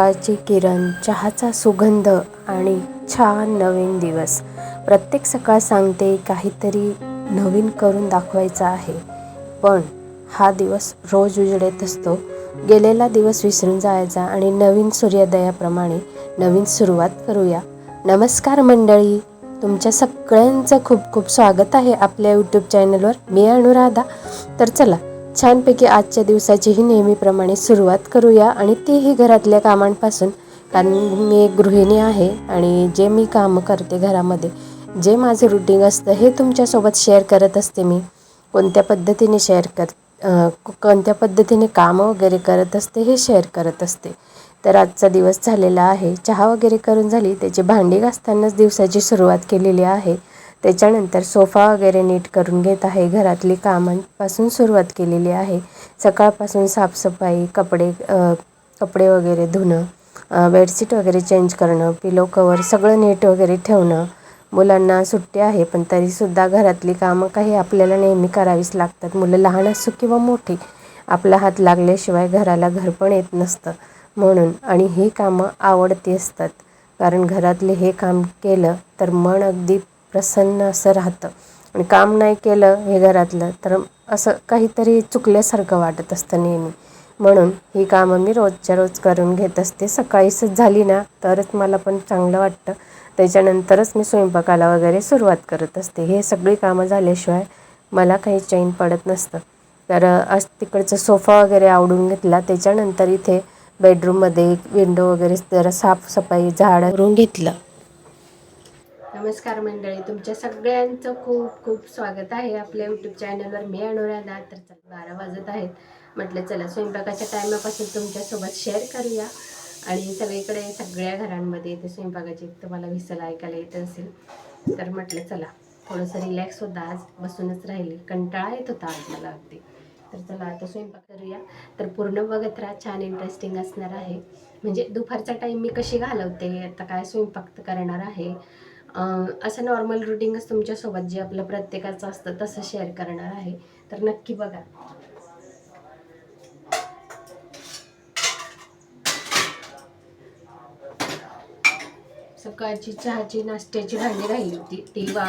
सकाळची किरण चहाचा सुगंध आणि छान नवीन दिवस. प्रत्येक सकाळ सांगते काहीतरी नवीन करून दाखवायचं आहे. पण हा दिवस रोज उजळत असतो. गेलेला दिवस विसरून जायचा आणि नवीन सूर्योदयाप्रमाणे नवीन सुरुवात करूया. नमस्कार मंडळी! तुमच्या सगळ्यांचं खूप खूप स्वागत आहे आपल्या यूट्यूब चॅनलवर मी अनुराधा. तर चला छानपैकी आजच्या दिवसाचीही नेहमीप्रमाणे सुरुवात करूया आणि तीही घरातल्या कामांपासून कारण मी एक गृहिणी आहे आणि जे मी कामं करते घरामध्ये जे माझं रुटीन असतं हे तुमच्यासोबत शेअर करत असते मी. कोणत्या पद्धतीने शेअर कर कोणत्या पद्धतीने कामं वगैरे करत असते हे शेअर करत असते. तर आजचा दिवस झालेला आहे. चहा वगैरे करून झाली त्याची भांडी घासतानाच दिवसाची सुरुवात केलेली आहे. त्याच्यानंतर सोफा वगैरे नीट करून घेत आहे. घरातली कामांपासून सुरुवात केलेली आहे. सकाळपासून साफसफाई कपडे कपडे वगैरे धुणं बेडशीट वगैरे चेंज करणं पिलो कवर सगळं नीट वगैरे ठेवणं. मुलांना सुट्टी आहे पण तरीसुद्धा घरातली कामं काही आपल्याला नेहमी करावीच लागतात. मुलं लहान असो किंवा मोठी आपला हात लागल्याशिवाय घराला घर पण येत नसतं म्हणून आणि ही कामं आवडती असतात. कारण घरातले हे काम केलं तर मन अगदी प्रसन्न असं राहतं. आणि काम नाही केलं हे घरातलं तर असं काहीतरी चुकल्यासारखं वाटत असतं नेहमी. म्हणून ही कामं मी रोजच्या रोज करून घेत असते. सकाळीच झाली ना तरच मला पण चांगलं वाटतं. त्याच्यानंतरच मी स्वयंपाकाला वगैरे सुरुवात करत असते. हे सगळी कामं झाल्याशिवाय मला काही चैन पडत नसतं. तर अस तिकडचं सोफा वगैरे आवडून घेतला. त्याच्यानंतर इथे बेडरूममध्ये विंडो वगैरे जरा साफसफाई झाड करून घेतलं. नमस्कार मंडळी तुमच्या सगळ्यांचं खूप खूप स्वागत आहे. आपल्या यूट्यूब चॅनलवर मी अनुराधा तर चला बारा वाजत आहेत. म्हटलं चला स्वयंपाकाच्या टायमापासून तुमच्यासोबत शेअर करूया. आणि सगळीकडे सगळ्या घरांमध्ये ते स्वयंपाकाची तुम्हाला विसल ऐकायला येत असेल तर म्हटलं चला थोडंसं रिलॅक्स होता. आज बसूनच राहिली. कंटाळा येत होता आज मला अगदी. तर चला आता स्वयंपाक करूया. तर पूर्ण बघत राहा छान इंटरेस्टिंग असणार आहे. म्हणजे दुपारचा टाईम मी कशी घालवते? आता काय स्वयंपाक करणार आहे? असं नॉर्मल रुटीनच तुमच्यासोबत जे आपलं प्रत्येकाचं असतं तसं शेअर करणार आहे. तर नक्की बघा. सकाळची चहाची नाश्त्याची भांडी राहिली होती. ती वा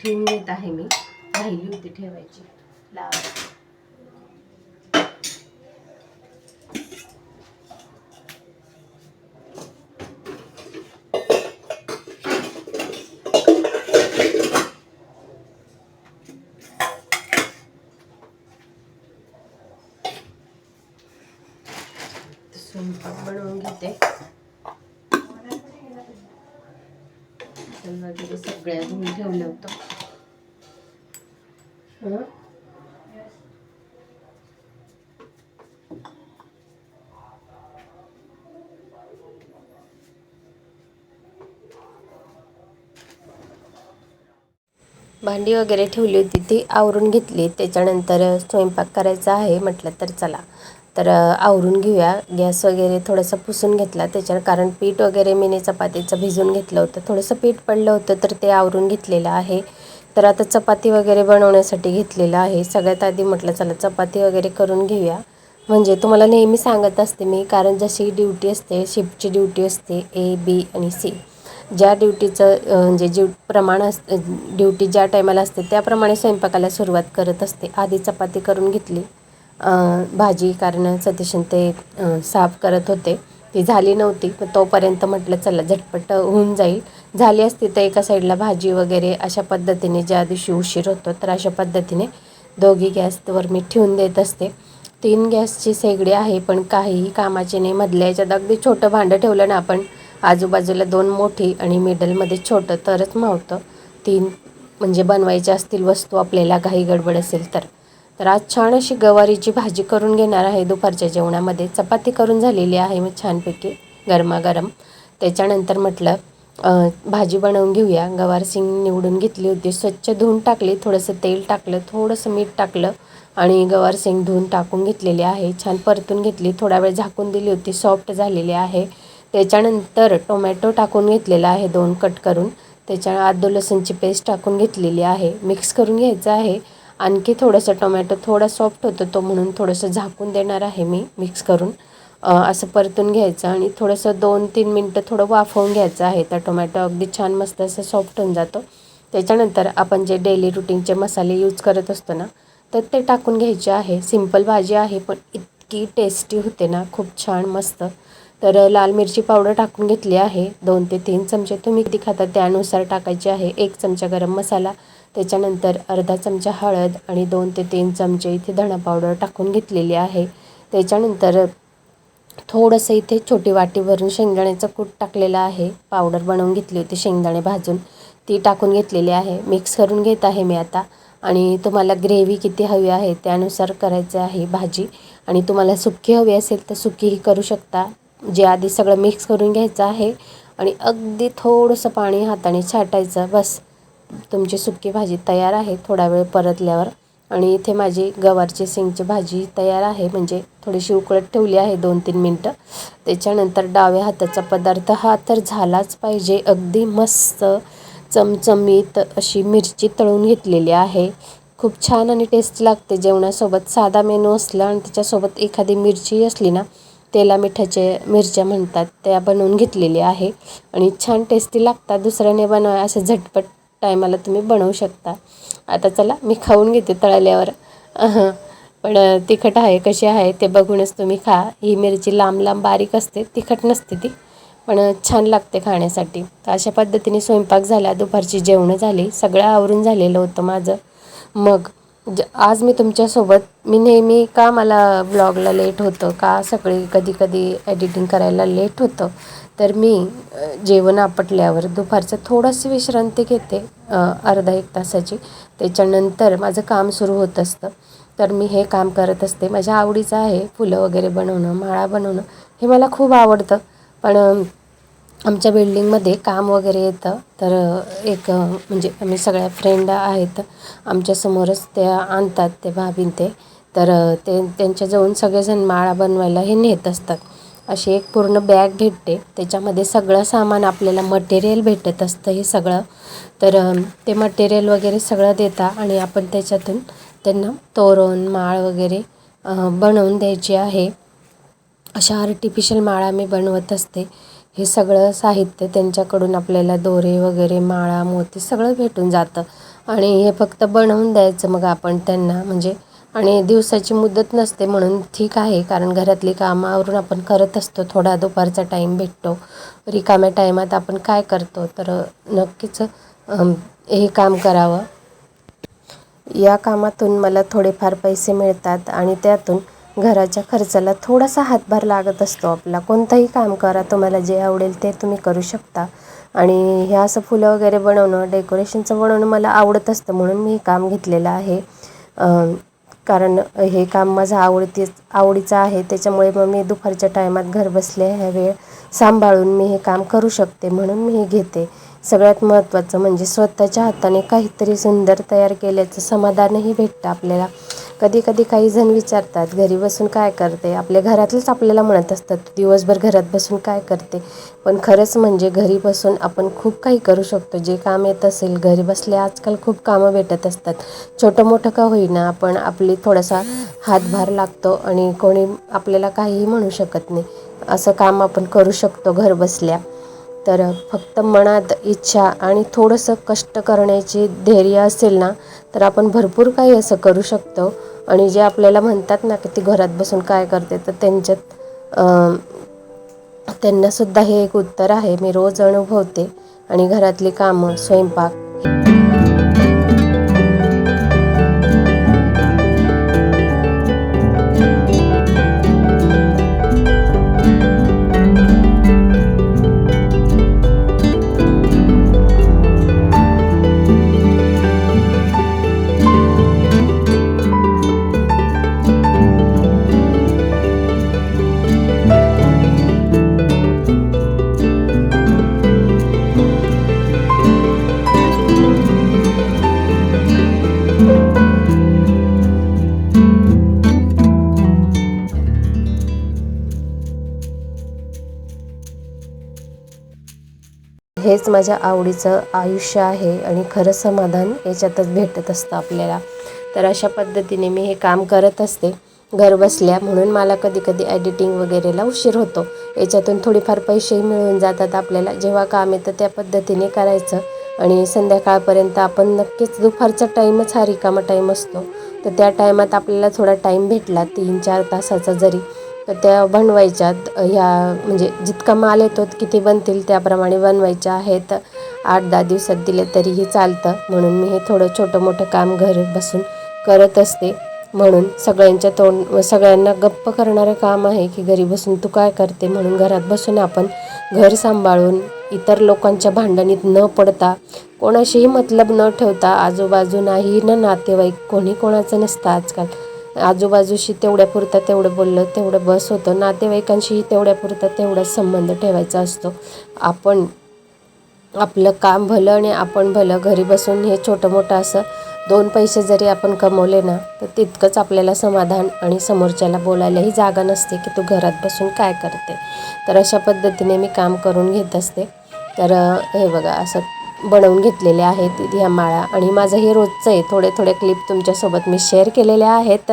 ठेवून घेत आहे मी. राहिली होती ठेवायची. लावायची स्वयंपाक बनवून घेते. वगैरे सगळ्या धुवून ठेवलं होतं. भांडी वगैरे ठेवली होती ती आवरून घेतली. त्याच्यानंतर स्वयंपाक करायचा आहे म्हटलं तर चला. तर आवरून घेऊया. गॅस वगैरे थोडंसं पुसून घेतला त्याच्यावर कारण पीठ वगैरे मीने चपातीचं भिजून घेतलं होतं. थोडंसं पीठ पडलं होतं तर ते आवरून घेतलेलं आहे. तर आता चपाती वगैरे बनवण्यासाठी घेतलेलं आहे. सगळ्यात आधी म्हटलं चला चपाती वगैरे करून घेऊया. म्हणजे तुम्हाला नेहमी सांगत असते मी कारण जशी ड्युटी असते शिफ्टची ड्युटी असते ए बी आणि सी. ज्या ड्युटीचं म्हणजे जे प्रमाण अस ड्युटी ज्या टायमाला असते त्याप्रमाणे स्वयंपाकाला सुरुवात करत असते. आधी चपाती करून घेतली. भाजी कारण सतीशन ते साफ करत होते. ती झाली नव्हती पण तोपर्यंत म्हटलं चला झटपट होऊन जाईल. झाली असती तर एका साईडला भाजी वगैरे अशा पद्धतीने ज्या दिवशी उशीर होतो तर अशा पद्धतीने दोघी गॅसवर मी ठेवून देत असते. तीन गॅसची शेगडी आहे पण काहीही कामाची नाही. मधल्या याच्यात अगदी छोटं भांडं ठेवलं ना आपण आजूबाजूला दोन मोठी आणि मिडलमध्ये छोटं तरच मावतं. तीन म्हणजे बनवायच्या असतील वस्तू आपल्याला घाई गडबड असेल तर. तर आज छान अशी गवारीची भाजी करून घेणार आहे. दुपारच्या जेवणामध्ये चपाती करून झालेली आहे मी छानपैकी गरमागरम. त्याच्यानंतर म्हटलं भाजी बनवून घेऊया. गवार सिंग निवडून घेतली होती. स्वच्छ धुवून टाकली. थोडंसं तेल टाकलं थोडंसं मीठ टाकलं आणि गवार सिंग धुवून टाकून घेतलेली आहे. छान परतून घेतली. थोडा वेळ झाकून दिली होती. सॉफ्ट झालेली आहे. त्याच्यानंतर टोमॅटो टाकून घेतलेला आहे. दोन कट करून. त्याच्या आदो लसूणची पेस्ट टाकून घेतलेली आहे. मिक्स करून घ्यायचं आहे. आणखी थोडंसं टोमॅटो थोडा सॉफ्ट होतो तो म्हणून थोडंसं झाकून देणार आहे मी मिक्स करून. असं परतून घ्यायचं आणि थोडंसं दोन तीन मिनटं थोडं वाफवून घ्यायचं आहे. तर टोमॅटो अगदी छान मस्त असं सॉफ्ट होऊन जातो. त्याच्यानंतर आपण जे डेली रुटीनचे मसाले यूज करत असतो ना तर ते टाकून घ्यायचे आहे. सिंपल भाजी आहे पण इतकी टेस्टी होते ना खूप छान मस्त. तर लाल मिरची पावडर टाकून घेतली आहे. दोन ते तीन चमचे तुम्ही किती खाता त्यानुसार टाकायचे आहे. एक चमचा गरम मसाला त्याच्यानंतर अर्धा चमचा हळद आणि दोन ते तीन चमचे इथे धणा पावडर टाकून घेतलेली आहे. त्याच्यानंतर थोडंसं इथे छोटी वाटीवरून शेंगदाण्याचं कूट टाकलेलं आहे. पावडर बनवून घेतली होती शेंगदाणे भाजून. ती टाकून घेतलेली आहे. मिक्स करून घेत आहे मी आता. आणि तुम्हाला ग्रेव्ही किती हवी आहे त्यानुसार करायचं आहे भाजी. आणि तुम्हाला सुकी हवी असेल तर सुकीही करू शकता. जे आधी सगळं मिक्स करून घ्यायचं आहे. आणि अगदी थोडंसं पाणी हाताने छाटायचं. बस. तुमची सुकी भाजी तयार आहे थोडा वेळ परतल्यावर. आणि इथे माझी गवारची शेंगची भाजी तयार आहे म्हणजे थोडीशी उकळत ठेवली आहे दोन तीन मिनटं. त्याच्यानंतर डाव्या हाताचा पदार्थ हा तर झालाच पाहिजे. अगदी मस्त चमचमीत अशी मिरची तळून घेतलेली आहे. खूप छान आणि टेस्टी लागते. जेवणासोबत साधा मेनू असला आणि त्याच्यासोबत एखादी मिरची असली ना तेला मिठाचे मिरच्या म्हणतात त्या बनवून घेतलेल्या आहे. आणि छान टेस्टी लागतात. दुसऱ्याने बनवा असं झटपट टायमाला तुम्ही बनवू शकता. आता चला मी खाऊन घेते तळल्यावर. पण तिखट आहे कशी आहे ते बघूनच तुम्ही खा. ही मिरची लांब लांब बारीक असते तिखट नसते ती पण छान लागते खाण्यासाठी. तर अशा पद्धतीने स्वयंपाक झाला दुपारची जेवणं झाली सगळं आवरून झालेलं होतं माझं. मग ज आज मी तुमच्यासोबत मी नेहमी का मला ब्लॉगला लेट होतं का सगळी कधी कधी एडिटिंग करायला लेट होतं तर मी जेवण आपटल्यावर दुपारचं थोडंसं विश्रांती घेते अर्धा एक तासाची. त्याच्यानंतर माझं काम सुरू होत असतं. तर मी हे काम करत असते. माझ्या आवडीचं आहे फुलं वगैरे बनवणं माळा बनवणं. हे मला खूप आवडतं. पण आमच्या बिल्डिंगमध्ये काम वगैरे येतं. तर एक म्हणजे आम्ही सगळ्या फ्रेंड आहेत. आमच्यासमोरच त्या आणतात ते भाभीन ते. तर ते त्यांच्या जाऊन सगळेजण माळा बनवायला हे नेत असतात. अशी एक पूर्ण बॅग भेटते. त्याच्यामध्ये सगळं सामान आपल्याला मटेरियल भेटत असतं हे सगळं. तर ते मटेरियल वगैरे सगळं देता आणि आपण त्याच्यातून त्यांना तोरण माळ वगैरे बनवून द्यायची आहे. अशा आर्टिफिशियल माळा मी बनवत असते. हे सगळं साहित्य त्यांच्याकडून आपल्याला दोरे वगैरे माळा मोती सगळं भेटून जातं. आणि हे फक्त बनवून द्यायचं मग आपण त्यांना. म्हणजे आणि दिवसाची मुदत नसते म्हणून ठीक आहे कारण घरातली कामावरून आपण करत असतो. थोडा दुपारचा टाईम भेटतो. रिकाम्या टायमात आपण काय करतो? तर नक्कीच हे काम करावं. या कामातून मला थोडेफार पैसे मिळतात आणि त्यातून घराच्या खर्चाला थोडासा हातभार लागत असतो. आपला कोणतंही काम करा तुम्हाला जे आवडेल ते तुम्ही करू शकता. आणि हे असं फुलं वगैरे बनवणं डेकोरेशनचं बनवणं मला आवडत असतं म्हणून मी हे काम घेतलेलं आहे. कारण हे काम माझं आवडतीच आवडीचं आहे. त्याच्यामुळे मग मी दुपारच्या टायमात घर बसले ह्या वेळ सांभाळून मी हे काम करू शकते म्हणून मी हे घेते. सगळ्यात महत्त्वाचं म्हणजे स्वतःच्या हाताने काहीतरी सुंदर तयार केल्याचं समाधानही भेटतं आपल्याला. कधी कधी काही जण विचारतात घरी बसून काय करते? आपल्या घरातलेच आपल्याला म्हणत असतात दिवसभर घरात बसून काय करते? पण खरंच म्हणजे घरी बसून आपण खूप काही करू शकतो. जे काम येत असेल घरी बसले आजकाल खूप कामं भेटत असतात. छोटं मोठं का होईना आपण आपली थोडासा हातभार लागतो आणि कोणी आपल्याला काहीही म्हणू शकत नाही. असं काम आपण करू शकतो घर बसल्या. तर फक्त मनात इच्छा आणि थोडंसं कष्ट करण्याची धैर्य असेल ना तर आपण भरपूर काही असं करू शकतो. आणि जे आपल्याला म्हणतात ना की ती घरात बसून काय करते तर त्यांच्यात त्यांनासुद्धा हे एक उत्तर आहे. मी रोज अनुभवते आणि घरातली कामं स्वयंपाक. माझ्या आवडीचं आयुष्य आहे आणि खरं समाधान याच्यातच भेटत असतं आपल्याला. तर अशा पद्धतीने मी हे काम करत असते. घर बसल्या म्हणून मला कधी कधी एडिटिंग वगैरेला उशीर होतो. याच्यातून थोडीफार पैसेही मिळून जातात आपल्याला. जेव्हा काम येतं त्या पद्धतीने करायचं. आणि संध्याकाळपर्यंत आपण नक्कीच दुपारचा टाईमच हा रिकामा टाईम असतो. तर त्या टायमात आपल्याला थोडा टाईम भेटला. तीन चार तासाचा जरी. त्या बनवायच्यात ह्या म्हणजे जितका माल येतो किती बनतील त्याप्रमाणे बनवायच्या आहेत. आठ दहा दिवसात दिले तरीही चालतं. म्हणून मी हे थोडं छोटं मोठं काम घर बसून करत असते. म्हणून सगळ्यांच्या तोंड सगळ्यांना गप्प करणारं काम आहे की घरी बसून तू काय करते? म्हणून घरात बसून आपण घर सांभाळून इतर लोकांच्या भांडणीत न पडता कोणाशीही मतलब न ठेवता आजूबाजूनाही ना नातेवाईक कोणी कोणाचं नसतं आजकाल. आजूबाजूशी तेवढ्यापुरतं तेवढं बोललं तेवढं बस होतं. नातेवाईकांशीही तेवढ्यापुरता तेवढाच संबंध ठेवायचा असतो. आपण आपलं काम भलं आणि आपण भलं घरी बसून हे छोटं मोठं असं दोन पैसे जरी आपण कमवले ना तर तितकंच आपल्याला समाधान आणि समोरच्याला बोलायलाही जागा नसते की तू घरात बसून काय करते. तर अशा पद्धतीने मी काम करून घेत असते. तर हे बघा असं बनवून घेतलेले आहेत ह्या माळा. आणि माझं हे रोजचं आहे थोडे थोडे क्लिप तुमच्यासोबत मी शेअर केलेल्या आहेत.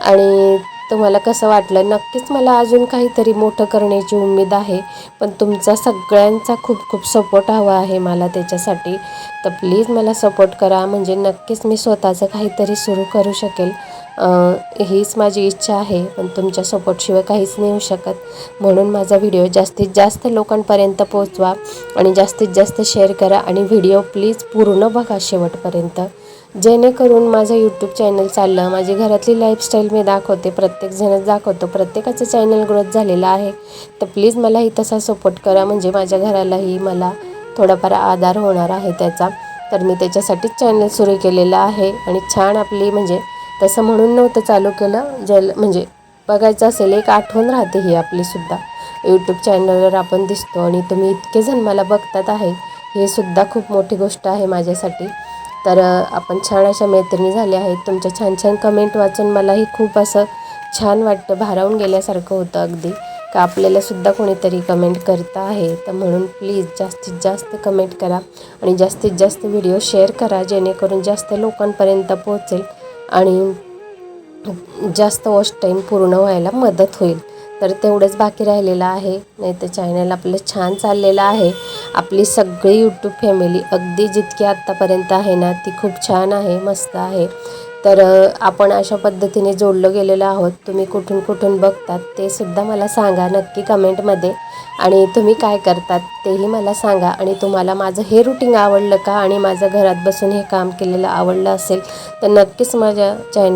आणि तुम्हाला कसं वाटलं? नक्कीच मला अजून काहीतरी मोठं करण्याची उमेद आहे. पण तुमचा सगळ्यांचा खूप खूप सपोर्ट हवा आहे मला त्याच्यासाठी. तर प्लीज मला सपोर्ट करा. म्हणजे नक्कीच मी स्वतःचं काहीतरी सुरू करू शकेल. हीच माझी इच्छा आहे पण तुमच्या सपोर्टशिवाय काहीच नाही होऊ शकत. म्हणून माझा व्हिडिओ जास्तीत जास्त लोकांपर्यंत पोहोचवा आणि जास्तीत जास्त शेअर करा आणि व्हिडिओ प्लीज पूर्ण बघा शेवटपर्यंत. जेणेकरून माझं यूट्यूब चॅनल चाललं माझी घरातली लाईफस्टाईल मी दाखवते प्रत्येकजणच दाखवतो प्रत्येकाचं चॅनल ग्रोथ झालेलं आहे. तर प्लीज मलाही तसा सपोर्ट करा म्हणजे माझ्या घरालाही मला थोडाफार आधार होणार आहे त्याचा. तर मी त्याच्यासाठीच चॅनल सुरू केलेलं आहे आणि छान आपली म्हणजे तसं म्हणून नव्हतं चालू केलं. जल म्हणजे बघायचं असेल एक आठवण राहते ही आपलीसुद्धा यूट्यूब चॅनलवर आपण दिसतो आणि तुम्ही इतके जण मला बघतात आहे हे सुद्धा खूप मोठी गोष्ट आहे माझ्यासाठी. तर आपण छान अशा मैत्रिणी झाल्या आहेत. तुमच्या छान छान कमेंट वाचून मलाही खूप असं छान वाटतं भारावून गेल्यासारखं होतं अगदी. का आपल्यालासुद्धा कोणीतरी कमेंट करता आहे तर म्हणून प्लीज जास्तीत जास्त कमेंट करा. आणि जास्तीत जास्त व्हिडिओ शेअर करा जेणेकरून जास्त लोकांपर्यंत पोहोचेल. आणि जास्त वॉच टाईम पूर्ण व्हायला मदत होईल. तर तेवढंच बाकी राहिलेलं आहे. नाही तर चॅनल आपलं छान चाललेलं आहे. आपली सगळी यूट्यूब फॅमिली अगदी जितकी आत्तापर्यंत आहे ना ती खूप छान आहे मस्त आहे. तर आपण अशा पद्धतीने जोडलं गेलेलो आहोत. तुम्ही कुठून कुठून बघतात ते सुद्धा मला सांगा नक्की कमेंटमध्ये. आणि तुम्ही काय करतात तेही मला सांगा. आणि तुम्हाला माझं हे रुटीन आवडलं का आणि माझं घरात बसून हे काम केलेलं आवडलं असेल तर नक्कीच माझ्या चॅन